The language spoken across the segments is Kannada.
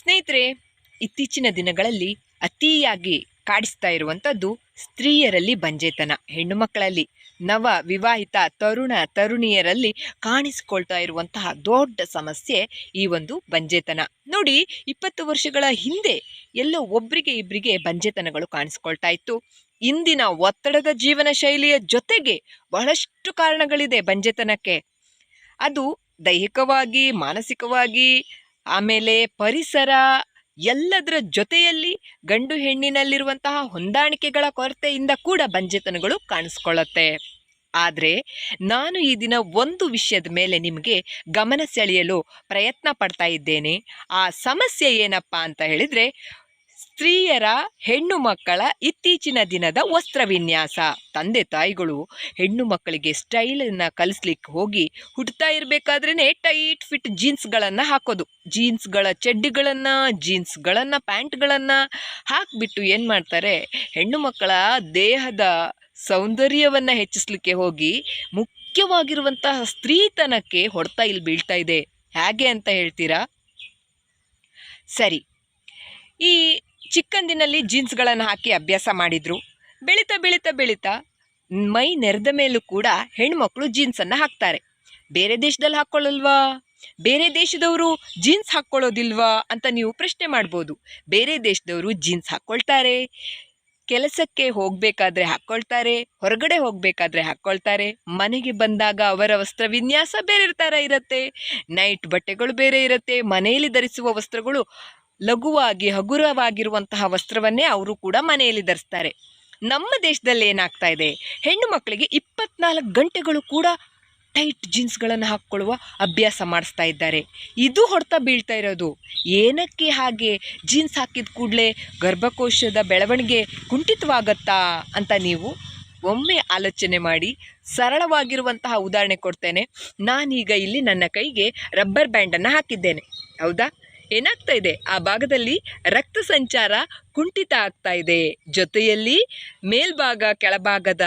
ಸ್ನೇಹಿತರೆ, ಇತ್ತೀಚಿನ ದಿನಗಳಲ್ಲಿ ಅತಿಯಾಗಿ ಕಾಡಿಸ್ತಾ ಇರುವಂಥದ್ದು ಸ್ತ್ರೀಯರಲ್ಲಿ ಬಂಜೆತನ, ಹೆಣ್ಣು ಮಕ್ಕಳಲ್ಲಿ. ನವ ವಿವಾಹಿತ ತರುಣ ತರುಣಿಯರಲ್ಲಿ ಕಾಣಿಸಿಕೊಳ್ತಾ ಇರುವಂತಹ ದೊಡ್ಡ ಸಮಸ್ಯೆ ಈ ಒಂದು ಬಂಜೆತನ. ನೋಡಿ, ಇಪ್ಪತ್ತು ವರ್ಷಗಳ ಹಿಂದೆ ಎಲ್ಲೋ ಒಬ್ರಿಗೆ ಇಬ್ಬರಿಗೆ ಬಂಜೆತನಗಳು ಕಾಣಿಸ್ಕೊಳ್ತಾ ಇತ್ತು. ಇಂದಿನ ಒತ್ತಡದ ಜೀವನ ಶೈಲಿಯ ಜೊತೆಗೆ ಬಹಳಷ್ಟು ಕಾರಣಗಳಿದೆ ಬಂಜೆತನಕ್ಕೆ. ಅದು ದೈಹಿಕವಾಗಿ, ಮಾನಸಿಕವಾಗಿ ಆಮೇಲೆ ಪರಿಸರ ಎಲ್ಲದರ ಜೊತೆಯಲ್ಲಿ ಗಂಡು ಹೆಣ್ಣಿನಲ್ಲಿರುವಂತಹ ಹೊಂದಾಣಿಕೆಗಳ ಕೊರತೆಯಿಂದ ಕೂಡ ಬಂಜೆತನಗಳು ಕಾಣಿಸ್ಕೊಳ್ಳುತ್ತೆ. ಆದರೆ ನಾನು ಈ ದಿನ ಒಂದು ವಿಷಯದ ಮೇಲೆ ನಿಮಗೆ ಗಮನ ಸೆಳೆಯಲು ಪ್ರಯತ್ನ ಪಡ್ತಾ ಇದ್ದೇನೆ. ಆ ಸಮಸ್ಯೆ ಏನಪ್ಪ ಅಂತ ಹೇಳಿದರೆ ಸ್ತ್ರೀಯರ ಹೆಣ್ಣು ಮಕ್ಕಳ ಇತ್ತೀಚಿನ ದಿನದ ವಸ್ತ್ರ ವಿನ್ಯಾಸ. ತಂದೆ ತಾಯಿಗಳು ಹೆಣ್ಣು ಮಕ್ಕಳಿಗೆ ಸ್ಟೈಲನ್ನು ಕಲಿಸ್ಲಿಕ್ಕೆ ಹೋಗಿ ಹುಟ್ಟುತ್ತಾ ಇರಬೇಕಾದ್ರೇ ಟೈಟ್ ಫಿಟ್ ಜೀನ್ಸ್ಗಳನ್ನು ಹಾಕೋದು. ಜೀನ್ಸ್ಗಳ ಚಡ್ಡಿಗಳನ್ನು ಜೀನ್ಸ್ಗಳನ್ನು ಪ್ಯಾಂಟ್ಗಳನ್ನು ಹಾಕಿಬಿಟ್ಟು ಏನು ಮಾಡ್ತಾರೆ, ಹೆಣ್ಣು ಮಕ್ಕಳ ದೇಹದ ಸೌಂದರ್ಯವನ್ನು ಹೆಚ್ಚಿಸ್ಲಿಕ್ಕೆ ಹೋಗಿ ಮುಖ್ಯವಾಗಿರುವಂತಹ ಸ್ತ್ರೀತನಕ್ಕೆ ಹೊಡ್ತಾ ಇಲ್ಲಿ ಬೀಳ್ತಾ ಇದೆ. ಹೇಗೆ ಅಂತ ಹೇಳ್ತೀರಾ? ಸರಿ ಚಿಕ್ಕಂದಿನಲ್ಲಿ ಜೀನ್ಸ್ಗಳನ್ನು ಹಾಕಿ ಅಭ್ಯಾಸ ಮಾಡಿದ್ರು. ಬೆಳೀತಾ ಬೆಳೀತಾ ಬೆಳೀತಾ ಮೈ ನೆರೆದ ಮೇಲೂ ಕೂಡ ಹೆಣ್ಮಕ್ಳು ಜೀನ್ಸನ್ನು ಹಾಕ್ತಾರೆ. ಬೇರೆ ದೇಶದಲ್ಲಿ ಹಾಕ್ಕೊಳ್ಳಲ್ವಾ ಬೇರೆ ದೇಶದವರು ಜೀನ್ಸ್ ಹಾಕ್ಕೊಳ್ಳೋದಿಲ್ವಾ ಅಂತ ನೀವು ಪ್ರಶ್ನೆ ಮಾಡ್ಬೋದು. ಬೇರೆ ದೇಶದವರು ಜೀನ್ಸ್ ಹಾಕ್ಕೊಳ್ತಾರೆ ಕೆಲಸಕ್ಕೆ ಹೋಗಬೇಕಾದ್ರೆ ಹಾಕ್ಕೊಳ್ತಾರೆ ಹೊರಗಡೆ ಹೋಗಬೇಕಾದ್ರೆ ಹಾಕ್ಕೊಳ್ತಾರೆ ಮನೆಗೆ ಬಂದಾಗ ಅವರ ವಸ್ತ್ರ ವಿನ್ಯಾಸ ಬೇರೆ ಥರ ಇರುತ್ತೆ. ನೈಟ್ ಬಟ್ಟೆಗಳು ಬೇರೆ ಇರುತ್ತೆ. ಮನೆಯಲ್ಲಿ ಧರಿಸುವ ವಸ್ತ್ರಗಳು ಲಘುವಾಗಿ ಹಗುರವಾಗಿರುವಂತಹ ವಸ್ತ್ರವನ್ನೇ ಅವರು ಕೂಡ ಮನೆಯಲ್ಲಿ ಧರಿಸ್ತಾರೆ. ನಮ್ಮ ದೇಶದಲ್ಲಿ ಏನಾಗ್ತಾ ಇದೆ? ಹೆಣ್ಣು ಮಕ್ಕಳಿಗೆ ಇಪ್ಪತ್ನಾಲ್ಕು ಗಂಟೆಗಳು ಕೂಡ ಟೈಟ್ ಜೀನ್ಸ್ಗಳನ್ನು ಹಾಕ್ಕೊಳ್ಳುವ ಅಭ್ಯಾಸ ಮಾಡಿಸ್ತಾ ಇದ್ದಾರೆ. ಇದು ಹೊಡೆತ ಬೀಳ್ತಾ ಇರೋದು. ಏನಕ್ಕೆ ಹಾಗೆ ಜೀನ್ಸ್ ಹಾಕಿದ ಕೂಡಲೇ ಗರ್ಭಕೋಶದ ಬೆಳವಣಿಗೆ ಕುಂಠಿತವಾಗತ್ತಾ ಅಂತ ನೀವು ಒಮ್ಮೆ ಆಲೋಚನೆ ಮಾಡಿ ಸರಳವಾಗಿರುವಂತಹ ಉದಾಹರಣೆ ಕೊಡ್ತೇನೆ. ನಾನೀಗ ಇಲ್ಲಿ ನನ್ನ ಕೈಗೆ ರಬ್ಬರ್ ಬ್ಯಾಂಡನ್ನು ಹಾಕಿದ್ದೇನೆ. ಹೌದಾ? ಏನಾಗ್ತಾ ಇದೆ? ಆ ಭಾಗದಲ್ಲಿ ರಕ್ತ ಸಂಚಾರ ಕುಂಠಿತ ಆಗ್ತಾ ಇದೆ. ಜೊತೆಯಲ್ಲಿ ಮೇಲ್ಭಾಗ ಕೆಳಭಾಗದ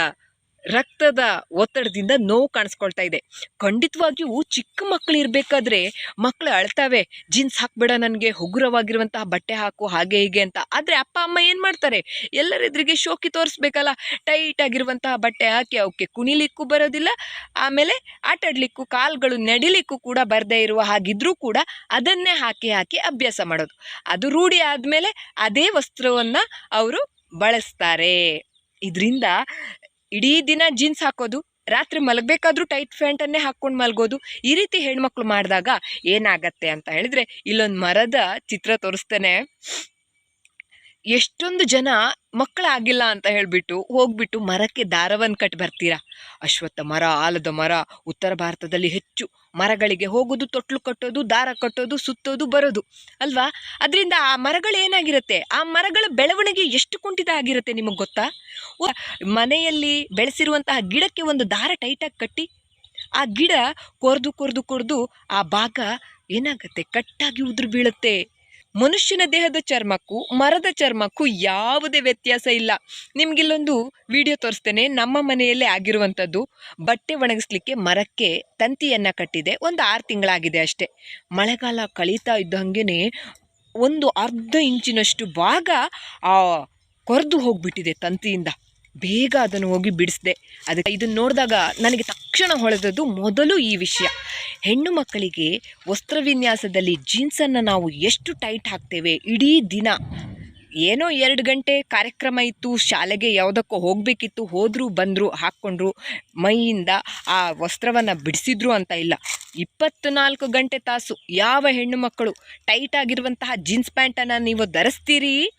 ರಕ್ತದ ಒತ್ತಡದಿಂದ ನೋವು ಕಾಣಿಸ್ಕೊಳ್ತಾ ಇದೆ. ಖಂಡಿತವಾಗಿಯೂ ಚಿಕ್ಕ ಮಕ್ಕಳು ಇರಬೇಕಾದ್ರೆ ಮಕ್ಕಳು ಅಳ್ತಾವೆ. ಜೀನ್ಸ್ ಹಾಕ್ಬೇಡ ನನಗೆ ಹಗುರವಾಗಿರುವಂತಹ ಬಟ್ಟೆ ಹಾಕು, ಹಾಗೆ ಹೀಗೆ ಅಂತ. ಆದರೆ ಅಪ್ಪ, ಅಮ್ಮ ಏನು ಮಾಡ್ತಾರೆ? ಎಲ್ಲರ ಎದುರಿಗೆ ಶೋಕಿ ತೋರಿಸ್ಬೇಕಲ್ಲ. ಟೈಟ್ ಆಗಿರುವಂತಹ ಬಟ್ಟೆ ಹಾಕಿ ಅವಕ್ಕೆ ಕುಣಿಲಿಕ್ಕೂ ಬರೋದಿಲ್ಲ, ಆಮೇಲೆ ಆಟಾಡಲಿಕ್ಕೂ ಕಾಲುಗಳು ನಡಿಲಿಕ್ಕೂ ಕೂಡ ಬರದೇ ಇರುವ ಹಾಗಿದ್ರೂ ಕೂಡ ಅದನ್ನೇ ಹಾಕಿ ಹಾಕಿ ಅಭ್ಯಾಸ ಮಾಡೋದು. ಅದು ರೂಢಿ ಆದಮೇಲೆ ಅದೇ ವಸ್ತ್ರವನ್ನು ಅವರು ಬಳಸ್ತಾರೆ. ಇದರಿಂದ ಇಡೀ ದಿನ ಜೀನ್ಸ್ ಹಾಕೋದು, ರಾತ್ರಿ ಮಲಗಬೇಕಾದ್ರೂ ಟೈಟ್ ಪ್ಯಾಂಟನ್ನೇ ಹಾಕ್ಕೊಂಡು ಮಲಗೋದು, ಈ ರೀತಿ ಹೆಣ್ಮಕ್ಳು ಮಾಡಿದಾಗ ಏನಾಗತ್ತೆ ಅಂತ ಹೇಳಿದ್ರೆ ಇಲ್ಲೊಂದು ಮರದ ಚಿತ್ರ ತೋರಿಸ್ತೇನೆ. ಎಷ್ಟೊಂದು ಜನ ಮಕ್ಕಳಾಗಿಲ್ಲ ಅಂತ ಹೇಳಿಬಿಟ್ಟು ಹೋಗ್ಬಿಟ್ಟು ಮರಕ್ಕೆ ದಾರವನ್ನು ಕಟ್ಟಿ ಬರ್ತೀರಾ? ಅಶ್ವತ್ಥ ಮರ, ಆಲದ ಮರ, ಉತ್ತರ ಭಾರತದಲ್ಲಿ ಹೆಚ್ಚು ಮರಗಳಿಗೆ ಹೋಗೋದು, ತೊಟ್ಲು ಕಟ್ಟೋದು, ದಾರ ಕಟ್ಟೋದು, ಸುತ್ತೋದು, ಬರೋದು, ಅಲ್ವಾ? ಅದರಿಂದ ಆ ಮರಗಳು ಏನಾಗಿರುತ್ತೆ? ಆ ಮರಗಳ ಬೆಳವಣಿಗೆ ಎಷ್ಟು ಕುಂಠಿತ ಆಗಿರುತ್ತೆ ನಿಮಗೆ ಗೊತ್ತಾ? ಮನೆಯಲ್ಲಿ ಬೆಳೆಸಿರುವಂತಹ ಗಿಡಕ್ಕೆ ಒಂದು ದಾರ ಟೈಟಾಗಿ ಕಟ್ಟಿ, ಆ ಗಿಡ ಕೊರ್ದು ಕೊರ್ದು ಕೊರ್ದು ಆ ಭಾಗ ಏನಾಗುತ್ತೆ? ಕಟ್ಟಾಗಿ ಉದುರು ಬೀಳುತ್ತೆ. ಮನುಷ್ಯನ ದೇಹದ ಚರ್ಮಕ್ಕೂ ಮರದ ಚರ್ಮಕ್ಕೂ ಯಾವುದೇ ವ್ಯತ್ಯಾಸ ಇಲ್ಲ. ನಿಮಗಿಲ್ಲೊಂದು ವಿಡಿಯೋ ತೋರಿಸ್ತೇನೆ. ನಮ್ಮ ಮನೆಯಲ್ಲೇ ಆಗಿರುವಂಥದ್ದು ಬಟ್ಟೆ ಒಣಗಿಸ್ಲಿಕ್ಕೆ ಮರಕ್ಕೆ ತಂತಿಯನ್ನು ಕಟ್ಟಿದೆ. ಒಂದು ಆರು ತಿಂಗಳಾಗಿದೆ ಅಷ್ಟೇ. ಮಳೆಗಾಲ ಕಳೀತಾ ಇದ್ದಂಗೆ ಒಂದು ಅರ್ಧ ಇಂಚಿನಷ್ಟು ಭಾಗ ಕೊರೆದು ಹೋಗಿಬಿಟ್ಟಿದೆ ತಂತಿಯಿಂದ. ಬೇಗ ಅದನ್ನು ಹೋಗಿ ಬಿಡಿಸಿದೆ. ಅದಕ್ಕೆ ಇದನ್ನು ನೋಡಿದಾಗ ನನಗೆ ತಕ್ಷಣ ಹೊಳೆದದ್ದು ಮೊದಲು ಈ ವಿಷಯ. ಹೆಣ್ಣು ಮಕ್ಕಳಿಗೆ ವಸ್ತ್ರವಿನ್ಯಾಸದಲ್ಲಿ ಜೀನ್ಸನ್ನು ನಾವು ಎಷ್ಟು ಟೈಟ್ ಹಾಕ್ತೇವೆ? ಇಡೀ ದಿನ. ಏನೋ ಎರಡು ಗಂಟೆ ಕಾರ್ಯಕ್ರಮ ಇತ್ತು, ಶಾಲೆಗೆ ಯಾವುದಕ್ಕೋ ಹೋಗಬೇಕಿತ್ತು, ಹೋದರೂ ಬಂದರು ಹಾಕ್ಕೊಂಡ್ರು, ಮೈಯಿಂದ ಆ ವಸ್ತ್ರವನ್ನು ಬಿಡಿಸಿದ್ರು ಅಂತ ಇಲ್ಲ. ಇಪ್ಪತ್ನಾಲ್ಕು ಗಂಟೆ ತಾಸು. ಯಾವ ಹೆಣ್ಣು ಮಕ್ಕಳು ಟೈಟ್ ಆಗಿರುವಂತಹ ಜೀನ್ಸ್ ಪ್ಯಾಂಟನ್ನು ನೀವು ಧರಿಸ್ತೀರಿ?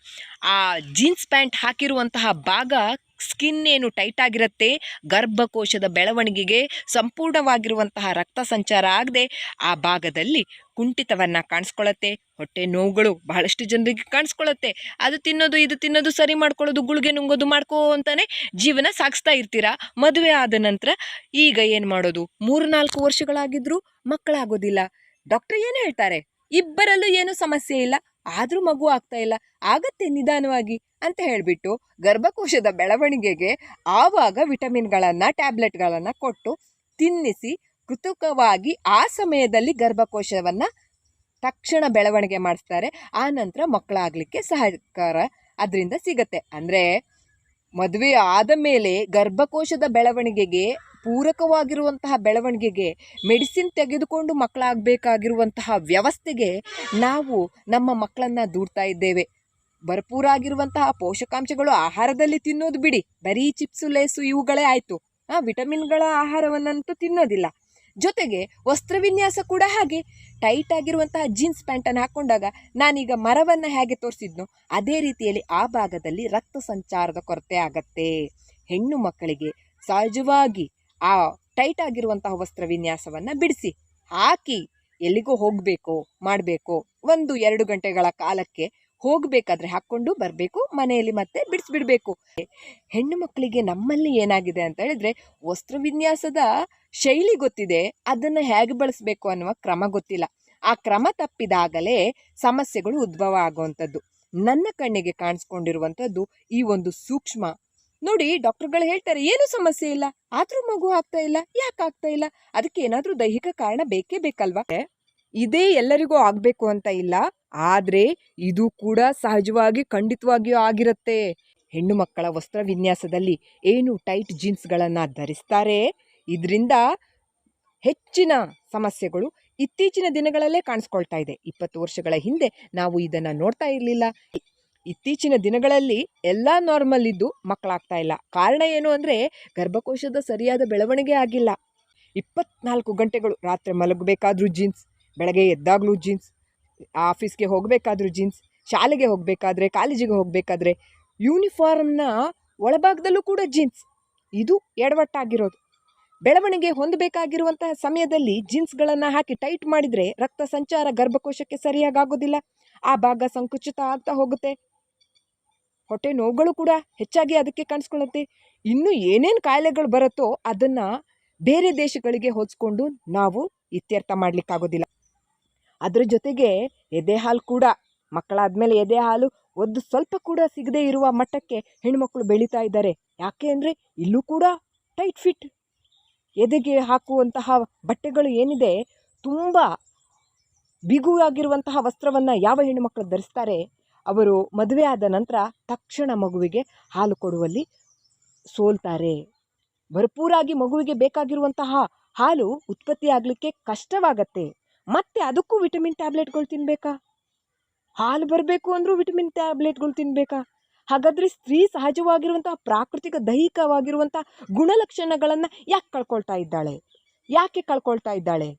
ಆ ಜೀನ್ಸ್ ಪ್ಯಾಂಟ್ ಹಾಕಿರುವಂತಹ ಭಾಗ ಸ್ಕಿನ್ ಏನು ಟೈಟ್ ಆಗಿರುತ್ತೆ, ಗರ್ಭಕೋಶದ ಬೆಳವಣಿಗೆಗೆ ಸಂಪೂರ್ಣವಾಗಿರುವಂತಹ ರಕ್ತ ಸಂಚಾರ ಆಗದೆ, ಆ ಭಾಗದಲ್ಲಿ ಕುಂಠಿತವನ್ನು ಕಾಣಿಸ್ಕೊಳ್ಳುತ್ತೆ ಹೊಟ್ಟೆ ನೋವುಗಳು ಬಹಳಷ್ಟು ಜನರಿಗೆ ಕಾಣಿಸ್ಕೊಳ್ಳುತ್ತೆ ಅದು ತಿನ್ನೋದು, ಇದು ತಿನ್ನೋದು, ಸರಿ ಮಾಡ್ಕೊಳ್ಳೋದು, ಗುಳಿಗೆ ನುಂಗೋದು ಮಾಡ್ಕೋ ಅಂತಾನೆ ಜೀವನ ಸಾಗಿಸ್ತಾ ಇರ್ತೀರಾ? ಮದುವೆ ಆದ ನಂತರ ಈಗ ಏನು ಮಾಡೋದು? ಮೂರು ನಾಲ್ಕು ವರ್ಷಗಳಾಗಿದ್ರೂ ಮಕ್ಕಳಾಗೋದಿಲ್ಲ. ಡಾಕ್ಟರ್ ಏನು ಹೇಳ್ತಾರೆ? ಇಬ್ಬರಲ್ಲೂ ಏನು ಸಮಸ್ಯೆ ಇಲ್ಲ. ಆದರೂ ಮಗು ಆಗ್ತಾ ಇಲ್ಲ, ಆಗತ್ತೆ ನಿಧಾನವಾಗಿ ಅಂತ ಹೇಳಿಬಿಟ್ಟು ಗರ್ಭಕೋಶದ ಬೆಳವಣಿಗೆಗೆ ಆವಾಗ ವಿಟಮಿನ್ಗಳನ್ನು, ಟ್ಯಾಬ್ಲೆಟ್ಗಳನ್ನು ಕೊಟ್ಟು ತಿನ್ನಿಸಿ ಕೃತಕವಾಗಿ ಆ ಸಮಯದಲ್ಲಿ ಗರ್ಭಕೋಶವನ್ನು ತಕ್ಷಣ ಬೆಳವಣಿಗೆ ಮಾಡಿಸ್ತಾರೆ. ಆ ನಂತರ ಮಕ್ಕಳಾಗಲಿಕ್ಕೆ ಸಹಕಾರ ಅದರಿಂದ ಸಿಗತ್ತೆ. ಅಂದರೆ ಮದುವೆ ಆದ ಮೇಲೆ ಗರ್ಭಕೋಶದ ಬೆಳವಣಿಗೆಗೆ ಪೂರಕವಾಗಿರುವಂತಹ ಬೆಳವಣಿಗೆಗೆ ಮೆಡಿಸಿನ್ ತೆಗೆದುಕೊಂಡು ಮಕ್ಕಳಾಗಬೇಕಾಗಿರುವಂತಹ ವ್ಯವಸ್ಥೆಗೆ ನಾವು ನಮ್ಮ ಮಕ್ಕಳನ್ನು ದೂಡ್ತಾ ಇದ್ದೇವೆ. ಭರಪೂರಾಗಿರುವಂತಹ ಪೋಷಕಾಂಶಗಳು ಆಹಾರದಲ್ಲಿ ತಿನ್ನೋದು ಬಿಡಿ. ಬರೀ ಚಿಪ್ಸು, ಲೇಸು ಇವುಗಳೇ ಆಯಿತು. ವಿಟಮಿನ್ಗಳ ಆಹಾರವನ್ನಂತೂ ತಿನ್ನೋದಿಲ್ಲ. ಜೊತೆಗೆ ವಸ್ತ್ರವಿನ್ಯಾಸ ಕೂಡ ಹಾಗೆ. ಟೈಟ್ ಆಗಿರುವಂತಹ ಜೀನ್ಸ್ ಪ್ಯಾಂಟನ್ನು ಹಾಕ್ಕೊಂಡಾಗ ನಾನೀಗ ಮರವನ್ನು ಹೇಗೆ ತೋರಿಸಿದ್ನೋ ಅದೇ ರೀತಿಯಲ್ಲಿ ಆ ಭಾಗದಲ್ಲಿ ರಕ್ತ ಸಂಚಾರದ ಕೊರತೆ ಆಗತ್ತೆ. ಹೆಣ್ಣು ಮಕ್ಕಳಿಗೆ ಸಹಜವಾಗಿ ಆ ಟೈಟ್ ಆಗಿರುವಂತಹ ವಸ್ತ್ರವಿನ್ಯಾಸವನ್ನು ಬಿಡಿಸಿ ಹಾಕಿ ಎಲ್ಲಿಗೋ ಹೋಗಬೇಕೋ ಮಾಡಬೇಕೋ ಒಂದು ಎರಡು ಗಂಟೆಗಳ ಕಾಲಕ್ಕೆ ಹೋಗಬೇಕಾದ್ರೆ ಹಾಕ್ಕೊಂಡು ಬರಬೇಕು, ಮನೆಯಲ್ಲಿ ಮತ್ತೆ ಬಿಡಿಸ್ಬಿಡ್ಬೇಕು. ಹೆಣ್ಣು ಮಕ್ಕಳಿಗೆ ನಮ್ಮಲ್ಲಿ ಏನಾಗಿದೆ ಅಂತ ಹೇಳಿದ್ರೆ ವಸ್ತ್ರವಿನ್ಯಾಸದ ಶೈಲಿ ಗೊತ್ತಿದೆ, ಅದನ್ನು ಹೇಗೆ ಬಳಸಬೇಕು ಅನ್ನುವ ಕ್ರಮ ಗೊತ್ತಿಲ್ಲ. ಆ ಕ್ರಮ ತಪ್ಪಿದಾಗಲೇ ಸಮಸ್ಯೆಗಳು ಉದ್ಭವ ಆಗುವಂಥದ್ದು. ನನ್ನ ಕಣ್ಣಿಗೆ ಕಾಣಿಸ್ಕೊಂಡಿರುವಂಥದ್ದು ಈ ಒಂದು ಸೂಕ್ಷ್ಮ. ನೋಡಿ, ಡಾಕ್ಟರ್ಗಳು ಹೇಳ್ತಾರೆ, ಏನು ಸಮಸ್ಯೆ ಇಲ್ಲ, ಆದರೂ ಮಗು ಆಗ್ತಾ ಇಲ್ಲ, ಯಾಕೆ ಆಗ್ತಾ ಇಲ್ಲ? ಅದಕ್ಕೆ ಏನಾದ್ರೂ ದೈಹಿಕ ಕಾರಣ ಬೇಕೇ ಬೇಕಲ್ವಾ? ಇದೇ ಎಲ್ಲರಿಗೂ ಆಗಬೇಕು ಅಂತ ಇಲ್ಲ ಆದ್ರೆ ಇದು ಕೂಡ ಸಹಜವಾಗಿ ಖಂಡಿತವಾಗಿಯೂ ಆಗಿರುತ್ತೆ. ಹೆಣ್ಣು ಮಕ್ಕಳ ವಸ್ತ್ರ ವಿನ್ಯಾಸದಲ್ಲಿ ಏನು ಟೈಟ್ ಜೀನ್ಸ್ಗಳನ್ನು ಧರಿಸ್ತಾರೆ? ಇದರಿಂದ ಹೆಚ್ಚಿನ ಸಮಸ್ಯೆಗಳು ಇತ್ತೀಚಿನ ದಿನಗಳಲ್ಲೇ ಕಾಣಿಸ್ಕೊಳ್ತಾ ಇದೆ. ಇಪ್ಪತ್ತು ವರ್ಷಗಳ ಹಿಂದೆ ನಾವು ಇದನ್ನು ನೋಡ್ತಾ ಇರಲಿಲ್ಲ. ಇತ್ತೀಚಿನ ದಿನಗಳಲ್ಲಿ ಎಲ್ಲ ನಾರ್ಮಲ್ ಇದ್ದು ಮಕ್ಕಳಾಗ್ತಾ ಇಲ್ಲ. ಕಾರಣ ಏನು ಅಂದರೆ ಗರ್ಭಕೋಶದ ಸರಿಯಾದ ಬೆಳವಣಿಗೆ ಆಗಿಲ್ಲ. ಇಪ್ಪತ್ನಾಲ್ಕು ಗಂಟೆಗಳು ರಾತ್ರಿ ಮಲಗಬೇಕಾದ್ರೂ ಜೀನ್ಸ್, ಬೆಳಗ್ಗೆ ಎದ್ದಾಗಲೂ ಜೀನ್ಸ್ ಆಫೀಸ್ಗೆ ಹೋಗಬೇಕಾದ್ರೂ ಜೀನ್ಸ್ ಶಾಲೆಗೆ ಹೋಗಬೇಕಾದ್ರೆ, ಕಾಲೇಜಿಗೆ ಹೋಗಬೇಕಾದ್ರೆ ಯೂನಿಫಾರ್ಮ್ನ ಒಳಭಾಗದಲ್ಲೂ ಕೂಡ ಜೀನ್ಸ್ ಇದು ಎಡವಟ್ಟಾಗಿರೋದು. ಬೆಳವಣಿಗೆ ಹೊಂದಬೇಕಾಗಿರುವಂತಹ ಸಮಯದಲ್ಲಿ ಜೀನ್ಸ್ಗಳನ್ನು ಹಾಕಿ ಟೈಟ್ ಮಾಡಿದರೆ ರಕ್ತ ಸಂಚಾರ ಗರ್ಭಕೋಶಕ್ಕೆ ಸರಿಯಾಗಿ ಆಗೋದಿಲ್ಲ ಆ ಭಾಗ ಸಂಕುಚಿತ ಆಗ್ತಾ ಹೋಗುತ್ತೆ. ಹೊಟ್ಟೆ ನೋವುಗಳು ಕೂಡ ಹೆಚ್ಚಾಗಿ ಅದಕ್ಕೆ ಕಾಣಿಸ್ಕೊಳ್ಳುತ್ತೆ. ಇನ್ನು ಏನೇನು ಕಾಯಿಲೆಗಳು ಬರುತ್ತೋ ಅದನ್ನು ಬೇರೆ ದೇಶಗಳಿಗೆ ಹೋಲಿಸ್ಕೊಂಡು ನಾವು ಇತ್ಯರ್ಥ ಮಾಡಲಿಕ್ಕಾಗೋದಿಲ್ಲ. ಅದರ ಜೊತೆಗೆ ಎದೆ ಹಾಲು ಕೂಡ, ಮಕ್ಕಳಾದಮೇಲೆ ಎದೆ ಹಾಲು ಒಂದು ಸ್ವಲ್ಪ ಕೂಡ ಸಿಗದೇ ಇರುವ ಮಟ್ಟಕ್ಕೆ ಹೆಣ್ಮಕ್ಳು ಬೆಳೀತಾ ಇದ್ದಾರೆ. ಯಾಕೆ ಅಂದರೆ ಇಲ್ಲೂ ಕೂಡ ಟೈಟ್ ಫಿಟ್ ಎದೆಗೆ ಹಾಕುವಂತಹ ಬಟ್ಟೆಗಳು ಏನಿದೆ, ತುಂಬ ಬಿಗುವಾಗಿರುವಂತಹ ವಸ್ತ್ರವನ್ನು ಯಾವ ಹೆಣ್ಣುಮಕ್ಕಳು ಧರಿಸ್ತಾರೆ, ಅವರು ಮದುವೆ ಆದ ನಂತರ ತಕ್ಷಣ ಮಗುವಿಗೆ ಹಾಲು ಕೊಡುವಲ್ಲಿ ಸೋಲ್ತಾರೆ. ಭರ್ಪೂರಾಗಿ ಮಗುವಿಗೆ ಬೇಕಾಗಿರುವಂತಹ ಹಾಲು ಉತ್ಪತ್ತಿಯಾಗಲಿಕ್ಕೆ ಕಷ್ಟವಾಗತ್ತೆ. ಮತ್ತೆ ಅದಕ್ಕೂ ವಿಟಮಿನ್ ಟ್ಯಾಬ್ಲೆಟ್ಗಳು ತಿನ್ನಬೇಕಾ ಹಾಲು ಬರಬೇಕು ಅಂದರೂ ವಿಟಮಿನ್ ಟ್ಯಾಬ್ಲೆಟ್ಗಳು ತಿನ್ನಬೇಕಾ ಹಾಗಾದರೆ ಸ್ತ್ರೀ ಸಹಜವಾಗಿರುವಂಥ ಪ್ರಾಕೃತಿಕ ದೈಹಿಕವಾಗಿರುವಂಥ ಗುಣಲಕ್ಷಣಗಳನ್ನು ಯಾಕೆ ಕಳ್ಕೊಳ್ತಾ ಇದ್ದಾಳೆ? ಯಾಕೆ ಕಳ್ಕೊಳ್ತಾ ಇದ್ದಾಳೆ?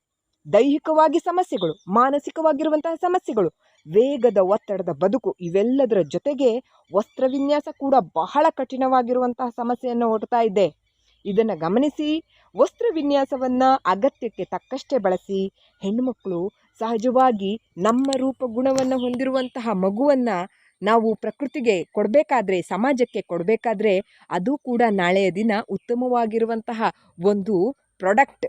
ದೈಹಿಕವಾಗಿ ಸಮಸ್ಯೆಗಳು, ಮಾನಸಿಕವಾಗಿರುವಂತಹ ಸಮಸ್ಯೆಗಳು, ವೇಗದ ಒತ್ತಡದ ಬದುಕು, ಇವೆಲ್ಲದರ ಜೊತೆಗೆ ವಸ್ತ್ರವಿನ್ಯಾಸ ಕೂಡ ಬಹಳ ಕಠಿಣವಾಗಿರುವಂತಹ ಸಮಸ್ಯೆಯನ್ನು ಹೊಡ್ತಾ ಇದೆ. ಇದನ್ನು ಗಮನಿಸಿ ವಸ್ತ್ರವಿನ್ಯಾಸವನ್ನು ಅಗತ್ಯಕ್ಕೆ ತಕ್ಕಷ್ಟೇ ಬಳಸಿ ಹೆಣ್ಣುಮಕ್ಕಳು ಸಹಜವಾಗಿ ನಮ್ಮ ರೂಪ ಗುಣವನ್ನು ಹೊಂದಿರುವಂತಹ ಮಗುವನ್ನು ನಾವು ಪ್ರಕೃತಿಗೆ ಕೊಡಬೇಕಾದ್ರೆ, ಸಮಾಜಕ್ಕೆ ಕೊಡಬೇಕಾದ್ರೆ ಅದು ಕೂಡ ನಾಳೆಯ ದಿನ ಉತ್ತಮವಾಗಿರುವಂತಹ ಒಂದು ಪ್ರಾಡಕ್ಟ್.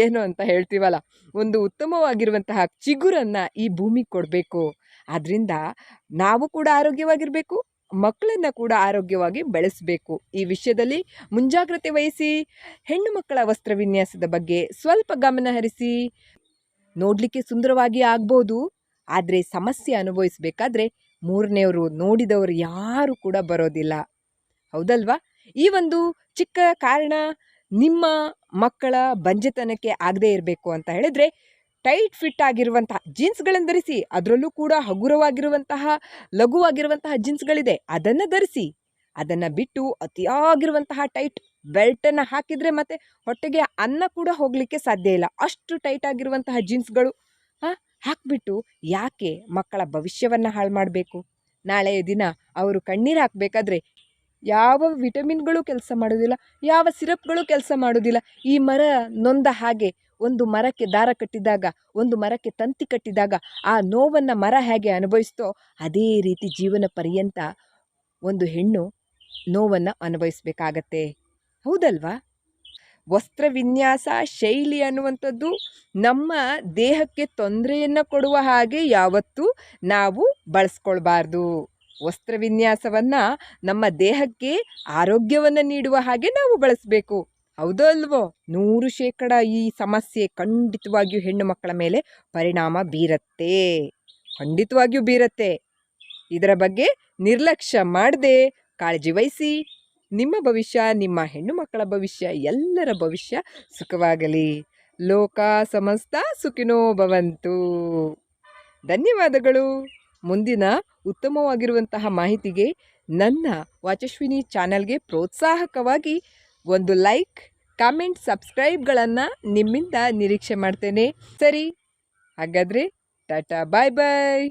ಏನು ಅಂತ ಹೇಳ್ತೀವಲ್ಲ, ಒಂದು ಉತ್ತಮವಾಗಿರುವಂತಹ ಚಿಗುರನ್ನು ಈ ಭೂಮಿಗೆ ಕೊಡಬೇಕು. ಆದ್ದರಿಂದ ನಾವು ಕೂಡ ಆರೋಗ್ಯವಾಗಿರಬೇಕು. ಮಕ್ಕಳನ್ನು ಕೂಡ ಆರೋಗ್ಯವಾಗಿ ಬೆಳೆಸಬೇಕು. ಈ ವಿಷಯದಲ್ಲಿ ಮುಂಜಾಗ್ರತೆ ವಹಿಸಿ, ಹೆಣ್ಣು ಮಕ್ಕಳ ವಸ್ತ್ರ ವಿನ್ಯಾಸದ ಬಗ್ಗೆ ಸ್ವಲ್ಪ ಗಮನ ಹರಿಸಿ, ನೋಡಲಿಕ್ಕೆ ಸುಂದರವಾಗಿ ಆಗ್ಬೋದು. ಆದರೆ ಸಮಸ್ಯೆ ಅನುಭವಿಸಬೇಕಾದ್ರೆ ಮೂರನೆಯವರು ನೋಡಿದವರು ಯಾರು ಕೂಡ ಬರೋದಿಲ್ಲ. ಹೌದಲ್ವಾ? ಈ ಒಂದು ಚಿಕ್ಕ ಕಾರಣ ನಿಮ್ಮ ಮಕ್ಕಳ ಬಂಜೆತನಕ್ಕೆ ಆಗದೇ ಇರಬೇಕು ಅಂತ ಹೇಳಿದ್ರೆ ಟೈಟ್ ಫಿಟ್ ಆಗಿರುವಂತಹ ಜೀನ್ಸ್ಗಳನ್ನು ಧರಿಸಿ, ಅದರಲ್ಲೂ ಕೂಡ ಹಗುರವಾಗಿರುವಂತಹ, ಲಘುವಾಗಿರುವಂತಹ ಜೀನ್ಸ್ಗಳಿದೆ. ಅದನ್ನು ಧರಿಸಿ, ಅದನ್ನು ಬಿಟ್ಟು ಅತಿಯಾಗಿರುವಂತಹ ಟೈಟ್ ಬೆಲ್ಟನ್ನು ಹಾಕಿದರೆ ಮತ್ತೆ ಹೊಟ್ಟೆಗೆ ಅನ್ನ ಕೂಡ ಹೋಗಲಿಕ್ಕೆ ಸಾಧ್ಯ ಇಲ್ಲ. ಅಷ್ಟು ಟೈಟ್ ಆಗಿರುವಂತಹ ಜೀನ್ಸ್ಗಳು ಹಾಕಿಬಿಟ್ಟು ಯಾಕೆ ಮಕ್ಕಳ ಭವಿಷ್ಯವನ್ನು ಹಾಳು ಮಾಡಬೇಕು? ನಾಳೆಯ ದಿನ ಅವರು ಕಣ್ಣೀರು ಹಾಕಬೇಕಾದ್ರೆ ಯಾವ ವಿಟಮಿನ್ಗಳು ಕೆಲಸ ಮಾಡೋದಿಲ್ಲ, ಯಾವ ಸಿರಪ್ಗಳು ಕೆಲಸ ಮಾಡೋದಿಲ್ಲ. ಈ ಮರ ನೊಂದ ಹಾಗೆ ಒಂದು ಮರಕ್ಕೆ ದಾರ ಕಟ್ಟಿದಾಗ, ಒಂದು ಮರಕ್ಕೆ ತಂತಿ ಕಟ್ಟಿದಾಗ ಆ ನೋವನ್ನು ಮರ ಹೇಗೆ ಅನುಭವಿಸ್ತೋ ಅದೇ ರೀತಿ ಜೀವನ ಪರ್ಯಂತ ಒಂದು ಹೆಣ್ಣು ನೋವನ್ನು ಅನುಭವಿಸಬೇಕಾಗತ್ತೆ. ಹೌದಲ್ವಾ? ವಸ್ತ್ರ ವಿನ್ಯಾಸ, ಶೈಲಿ ಅನ್ನುವಂಥದ್ದು ನಮ್ಮ ದೇಹಕ್ಕೆ ತೊಂದರೆಯನ್ನು ಕೊಡುವ ಹಾಗೆ ಯಾವತ್ತೂ ನಾವು ಬಳಸ್ಕೊಳ್ಬಾರ್ದು. ವಸ್ತ್ರ ವಿನ್ಯಾಸವನ್ನು ನಮ್ಮ ದೇಹಕ್ಕೆ ಆರೋಗ್ಯವನ್ನು ನೀಡುವ ಹಾಗೆ ನಾವು ಬಳಸಬೇಕು. ಹೌದೋ ಅಲ್ವೋ ನೂರು ಶೇಕಡ ಈ ಸಮಸ್ಯೆ ಖಂಡಿತವಾಗಿಯೂ ಹೆಣ್ಣು ಮಕ್ಕಳ ಮೇಲೆ ಪರಿಣಾಮ ಬೀರತ್ತೆ. ಖಂಡಿತವಾಗಿಯೂ ಬೀರತ್ತೆ. ಇದರ ಬಗ್ಗೆ ನಿರ್ಲಕ್ಷ್ಯ ಮಾಡದೆ, ಕಾಳಜಿ ವಹಿಸಿ. ನಿಮ್ಮ ಭವಿಷ್ಯ, ನಿಮ್ಮ ಹೆಣ್ಣು ಮಕ್ಕಳ ಭವಿಷ್ಯ, ಎಲ್ಲರ ಭವಿಷ್ಯ ಸುಖವಾಗಲಿ. ಲೋಕ ಸಮಸ್ತ ಸುಖಿನೋ ಭವಂತು. ಧನ್ಯವಾದಗಳು. ಮುಂದಿನ ಉತ್ತಮವಾಗಿರುವಂತಹ ಮಾಹಿತಿಗೆ ನನ್ನ ವಾಚಸ್ವಿನಿ ಚಾನಲ್ಗೆ ಪ್ರೋತ್ಸಾಹಕವಾಗಿ ಒಂದು ಲೈಕ್ ಕಾಮೆಂಟ್ ಸಬ್ಸ್ಕ್ರೈಬ್ಗಳನ್ನು ನಿಮ್ಮಿಂದ ನಿರೀಕ್ಷೆ ಮಾಡ್ತೇನೆ. ಸರಿ ಹಾಗಾದರೆ ಟಾಟಾ ಬಾಯ್ ಬಾಯ್.